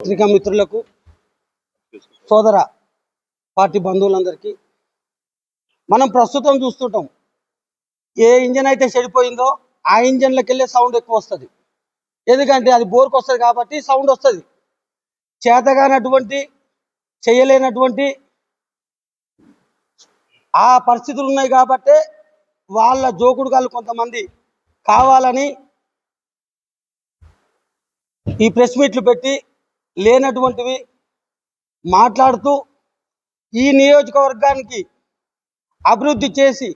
పత్రికా మిత్రులకు సోదర పార్టీ బంధువులందరికీ మనం ప్రస్తుతం చూస్తుంటాం ఏ ఇంజన్ అయితే చెడిపోయిందో ఆ ఇంజన్లకు వెళ్ళే సౌండ్ ఎక్కువ వస్తుంది. ఎందుకంటే అది బోర్కు వస్తుంది కాబట్టి సౌండ్ వస్తుంది. చేతగానటువంటి చేయలేనటువంటి ఆ పరిస్థితులు ఉన్నాయి కాబట్టి వాళ్ళ జోకుడుగాలు కొంతమంది కావాలని ఈ ప్రెస్ మీట్లు పెట్టి లేనటువంటివి మాట్లాడుతూ ఈ నియోజకవర్గానికి అభివృద్ధి చేసి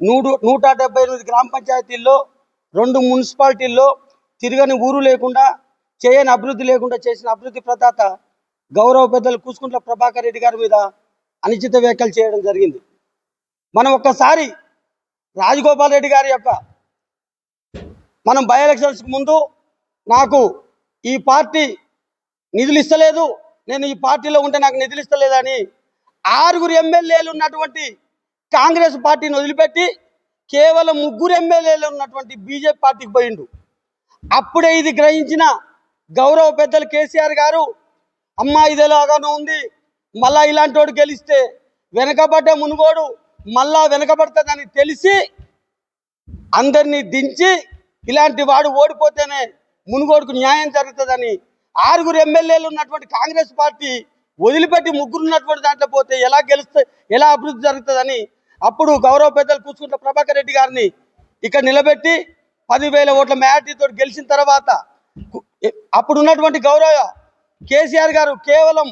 నూడు నూట డెబ్బై ఎనిమిది గ్రామ పంచాయతీల్లో రెండు మున్సిపాలిటీల్లో తిరగని ఊరు లేకుండా చేయని అభివృద్ధి లేకుండా చేసిన అభివృద్ధి ప్రదాత గౌరవ పెద్దలు కూసుకుంట్ల ప్రభాకర్ రెడ్డి గారి మీద అనుచిత వ్యాఖ్యలు చేయడం జరిగింది. మనం ఒక్కసారి రాజగోపాల్ రెడ్డి గారి యొక్క మనం బై ఎలక్షన్స్కి ముందు నాకు ఈ పార్టీ నిధులు ఇస్తలేదు నేను ఈ పార్టీలో ఉంటే నాకు నిధులు ఇస్తలేదని ఆరుగురు ఎమ్మెల్యేలు ఉన్నటువంటి కాంగ్రెస్ పార్టీని వదిలిపెట్టి కేవలం ముగ్గురు ఎమ్మెల్యేలు ఉన్నటువంటి బీజేపీ పార్టీకి పోయిండు. అప్పుడే ఇది గ్రహించిన గౌరవ పెద్దలు కేసీఆర్ గారు అమ్మా ఇది ఉంది. మళ్ళా ఇలాంటి వాడు గెలిస్తే వెనకబడ్డ మునుగోడు మళ్ళా వెనకబడుతుందని తెలిసి అందరినీ దించి ఇలాంటి వాడు ఓడిపోతేనే మునుగోడుకు న్యాయం జరుగుతుందని ఆరుగురు ఎమ్మెల్యేలు ఉన్నటువంటి కాంగ్రెస్ పార్టీ వదిలిపెట్టి ముగ్గురు ఉన్నటువంటి దాంట్లో పోతే ఎలా గెలుస్తే ఎలా అభివృద్ధి జరుగుతుందని అప్పుడు గౌరవ పెద్దలు కూర్చుంటే ప్రభాకర్ రెడ్డి గారిని ఇక్కడ నిలబెట్టి పదివేల ఓట్ల మెజార్టీతో గెలిచిన తర్వాత అప్పుడు ఉన్నటువంటి గౌరవ కేసీఆర్ గారు కేవలం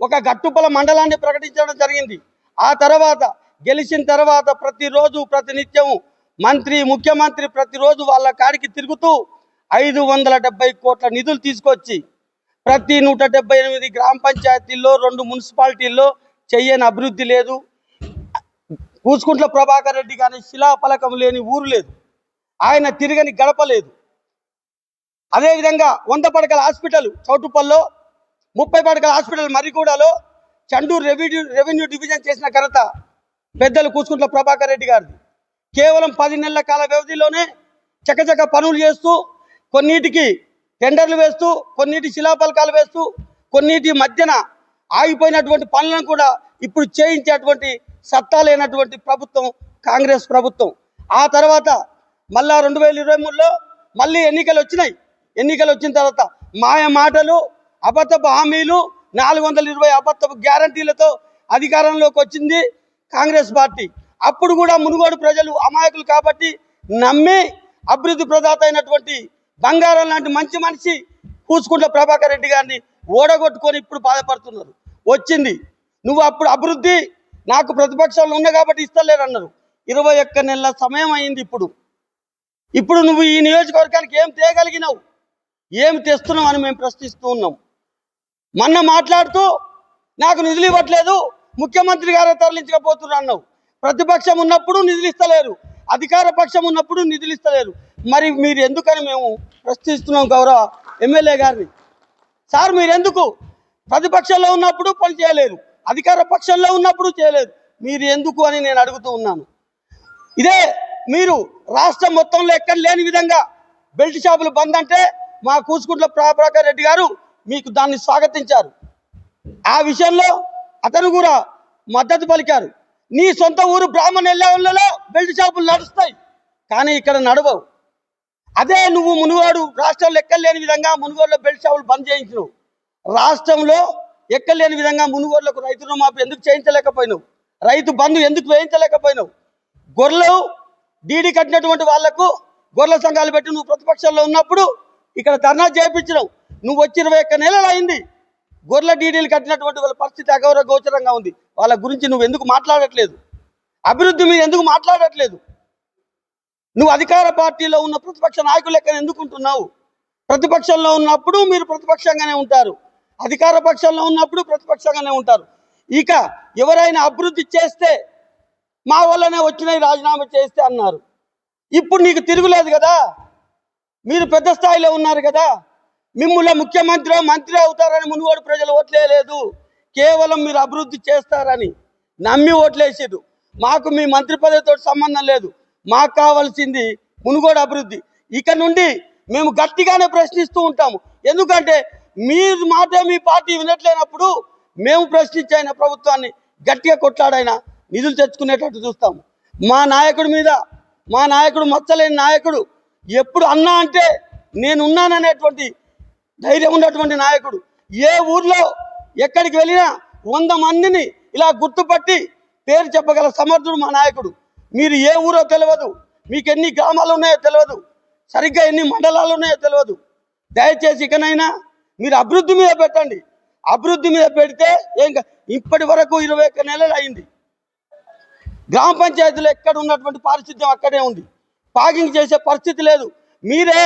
ఒక గట్టుపల మండలాన్ని ప్రకటించడం జరిగింది. ఆ తర్వాత గెలిచిన తర్వాత ప్రతిరోజు ప్రతినిత్యం మంత్రి ముఖ్యమంత్రి ప్రతిరోజు వాళ్ళ కాడికి తిరుగుతూ ఐదు వందల డెబ్బై కోట్ల నిధులు తీసుకొచ్చి ప్రతి నూట డెబ్బై ఎనిమిది గ్రామ పంచాయతీల్లో రెండు మున్సిపాలిటీల్లో చెయ్యని అభివృద్ధి లేదు. కూసుకుంట్ల ప్రభాకర్ రెడ్డి కానీ శిలాఫలకం లేని ఊరు లేదు. ఆయన తిరగని గడప లేదు. అదేవిధంగా వంద పడకల హాస్పిటల్ చౌటుపల్లో ముప్పై పడకల హాస్పిటల్ మర్రిగూడలో చండూరు రెవెన్యూ రెవెన్యూ డివిజన్ చేసిన ఘనత పెద్దలు కూసుకుంట్ల ప్రభాకర్ రెడ్డి గారిది. కేవలం పది నెలల కాల వ్యవధిలోనే చకచక పనులు చేస్తూ కొన్నిటికి టెండర్లు వేస్తూ కొన్నిటి శిలాఫలకాలు వేస్తూ కొన్నిటి మధ్యన ఆగిపోయినటువంటి పనులను కూడా ఇప్పుడు చేయించేటువంటి సత్తా లేనటువంటి ప్రభుత్వం కాంగ్రెస్ ప్రభుత్వం. ఆ తర్వాత మళ్ళా రెండు వేల ఇరవై మూడులో మళ్ళీ ఎన్నికలు వచ్చినాయి. ఎన్నికలు వచ్చిన తర్వాత మాయ మాటలు అబద్ధపు హామీలు నాలుగు వందల ఇరవై అబద్ధపు గ్యారంటీలతో అధికారంలోకి వచ్చింది కాంగ్రెస్ పార్టీ. అప్పుడు కూడా మునుగోడు ప్రజలు అమాయకులు కాబట్టి నమ్మి అభివృద్ధి ప్రదాత అయినటువంటి బంగారం లాంటి మంచి మనిషి కూసుకుంట్ల ప్రభాకర్ రెడ్డి గారిని ఓడగొట్టుకొని ఇప్పుడు బాధపడుతున్నారు. వచ్చింది. నువ్వు అప్పుడు అభివృద్ధి నాకు ప్రతిపక్షంలో ఉన్నా కాబట్టి ఇస్తలేరన్నారు. ఇరవై ఒక్క నెలల సమయం అయింది ఇప్పుడు. ఇప్పుడు నువ్వు ఈ నియోజకవర్గానికి ఏం తేయగలిగినావు ఏం తెస్తున్నావు అని మేము ప్రశ్నిస్తూ ఉన్నాం. మొన్న మాట్లాడుతూ నాకు నిధులు ఇవ్వట్లేదు ముఖ్యమంత్రి గారే తరలించకపోతున్నారు అన్నావు. ప్రతిపక్షం ఉన్నప్పుడు నిధులు ఇస్తలేరు. అధికార పక్షం ఉన్నప్పుడు నిధులు ఇస్తలేరు. మరి మీరు ఎందుకని మేము ప్రశ్నిస్తున్నాం గౌరవ ఎమ్మెల్యే గారిని? సార్ మీరెందుకు? ప్రతిపక్షంలో ఉన్నప్పుడు పని చేయలేరు అధికార పక్షంలో ఉన్నప్పుడు చేయలేదు. మీరు ఎందుకు అని నేను అడుగుతూ ఉన్నాను. ఇదే మీరు రాష్ట్రం మొత్తంలో ఎక్కడ లేని విధంగా బెల్ట్ షాపులు బంద్ అంటే మా కూసుకుంట్ల ప్రభాకర్ రెడ్డి గారు మీకు దాన్ని స్వాగతించారు. ఆ విషయంలో అతను కూడా మద్దతు పలికారు. నీ సొంత ఊరు బ్రాహ్మణ ఎల్లవెల్లలో బెల్ట్ షాపులు నడుస్తాయి. కానీ ఇక్కడ నడవవు. అదే నువ్వు మునుగోడు రాష్ట్రంలో ఎక్కలేని విధంగా మునుగోడులో బెల్ట్ షాపులు బంద్ చేయించినావు రాష్ట్రంలో ఎక్కలేని విధంగా మునుగోడులకు రైతు రుణమాఫీ ఎందుకు చేయించలేకపోయినావు? రైతు బంధు ఎందుకు వేయించలేకపోయినావు? గొర్రెలు డీడీ కట్టినటువంటి వాళ్ళకు గొర్రెల సంఘాలు పెట్టి నువ్వు ప్రతిపక్షంలో ఉన్నప్పుడు ఇక్కడ ధర్నా చేయించినావు నువ్వు వచ్చి ఇరవై ఒక్క నెలలు అయింది. గొర్రెల డీడీలు కట్టినటువంటి వాళ్ళ పరిస్థితి అగౌరవ గోచరంగా ఉంది. వాళ్ళ గురించి నువ్వు ఎందుకు మాట్లాడట్లేదు? అభివృద్ధి మీద ఎందుకు మాట్లాడట్లేదు? నువ్వు అధికార పార్టీలో ఉన్న ప్రతిపక్ష నాయకులు లెక్కన ఎందుకుంటున్నావు? ప్రతిపక్షంలో ఉన్నప్పుడు మీరు ప్రతిపక్షంగానే ఉంటారు. అధికార పక్షంలో ఉన్నప్పుడు ప్రతిపక్షంగానే ఉంటారు. ఇక ఎవరైనా అభివృద్ధి చేస్తే మా వల్లనే వచ్చినాయి రాజీనామా చేస్తే అన్నారు. ఇప్పుడు నీకు తిరుగులేదు కదా? మీరు పెద్ద స్థాయిలో ఉన్నారు కదా? మిమ్మల్ని ముఖ్యమంత్రి మంత్రి అవుతారని మునుగోడు ప్రజలు ఓట్లేదు కేవలం మీరు అభివృద్ధి చేస్తారని నమ్మి ఓట్లేసారు మాకు మీ మంత్రి పదవితో సంబంధం లేదు. మాకు కావాల్సింది మునుగోడు అభివృద్ధి. ఇక నుండి మేము గట్టిగానే ప్రశ్నిస్తూ ఉంటాము. ఎందుకంటే మీరు మాట మీ పార్టీ వినట్లేనప్పుడు మేము ప్రశ్నించైన ప్రభుత్వాన్ని గట్టిగా కొట్లాడైనా నిధులు తెచ్చుకునేటట్టు చూస్తాము. మా నాయకుడి మీద మా నాయకుడు మచ్చలేని నాయకుడు ఎప్పుడు అన్నా అంటే నేనున్నాననేటువంటి ధైర్యం ఉన్నటువంటి నాయకుడు. ఏ ఊర్లో ఎక్కడికి వెళ్ళినా వంద మందిని ఇలా గుర్తుపట్టి పేరు చెప్పగల సమర్థుడు మా నాయకుడు. మీరు ఏ ఊరో తెలియదు మీకు ఎన్ని గ్రామాలు ఉన్నాయో తెలియదు సరిగ్గా ఎన్ని మండలాలు ఉన్నాయో తెలియదు దయచేసి ఇకనైనా మీరు అభివృద్ధి మీద పెట్టండి. అభివృద్ధి మీద పెడితే ఏం ఇప్పటి వరకు ఇరవై ఒక్క నెలలు అయింది. గ్రామ పంచాయతీలో ఎక్కడ ఉన్నటువంటి పారిశుద్ధ్యం అక్కడే ఉంది. పాగింగ్ చేసే పరిస్థితి లేదు. మీరే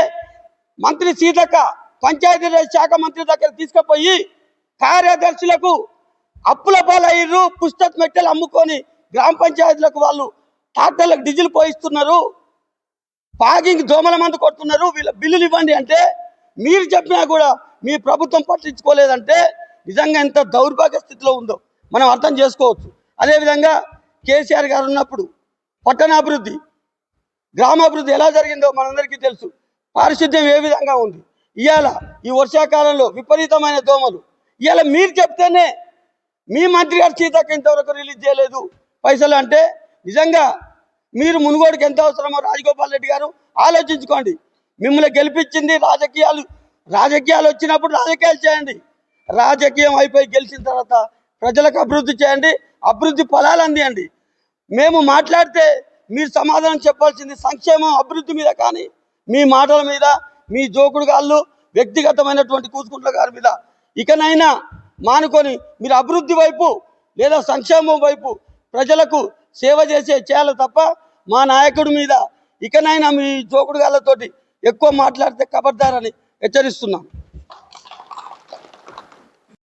మంత్రి సీతక్క పంచాయతీరాజ్ శాఖ మంత్రి దగ్గర తీసుకుపోయి కార్యదర్శులకు అప్పుల పాలయ్యారు పుస్తక మెట్టెలు అమ్ముకొని గ్రామ పంచాయతీలకు వాళ్ళు ట్రాక్టర్లకు డీజిల్ పోయిస్తున్నారు. పాగింగ్ దోమల మందు కొడుతున్నారు. వీళ్ళ బిల్లులు ఇవ్వండి అంటే మీరు చెప్పినా కూడా మీ ప్రభుత్వం పట్టించుకోలేదంటే నిజంగా ఎంత దౌర్భాగ్య స్థితిలో ఉందో మనం అర్థం చేసుకోవచ్చు. అదేవిధంగా కేసీఆర్ గారు ఉన్నప్పుడు పట్టణాభివృద్ధి గ్రామాభివృద్ధి ఎలా జరిగిందో మనందరికీ తెలుసు. పారిశుద్ధ్యం ఏ విధంగా ఉంది? ఇవాళ ఈ వర్షాకాలంలో విపరీతమైన దోమలు. ఇవాళ మీరు చెప్తేనే మీ మంత్రి గారు సీతక్క ఇంతవరకు రిలీజ్ చేయలేదు. పైసలు అంటే నిజంగా మీరు మునుగోడుకి ఎంత అవసరమో రాజగోపాల్ రెడ్డి గారు ఆలోచించుకోండి. మిమ్మల్ని గెలిపించింది రాజకీయాలు రాజకీయాలు వచ్చినప్పుడు రాజకీయాలు చేయండి. రాజకీయం అయిపోయి గెలిచిన తర్వాత ప్రజలకు అభివృద్ధి చేయండి అభివృద్ధి ఫలాలు అందియండి. మేము మాట్లాడితే మీరు సమాధానం చెప్పాల్సింది సంక్షేమం అభివృద్ధి మీద కానీ మీ మాటల మీద మీ జోకుడు గాళ్ళు వ్యక్తిగతమైనటువంటి కూసుకుంట్ల గారి మీద. ఇకనైనా మానుకొని మీరు అభివృద్ధి వైపు లేదా సంక్షేమం వైపు ప్రజలకు సేవ చేసే చేయాలి తప్ప మా నాయకుడి మీద ఇకనైనా మీ జోకుడు గాళ్ళతోటి ఎక్కువ మాట్లాడితే కబర్దారని హెచ్చరిస్తున్నాం.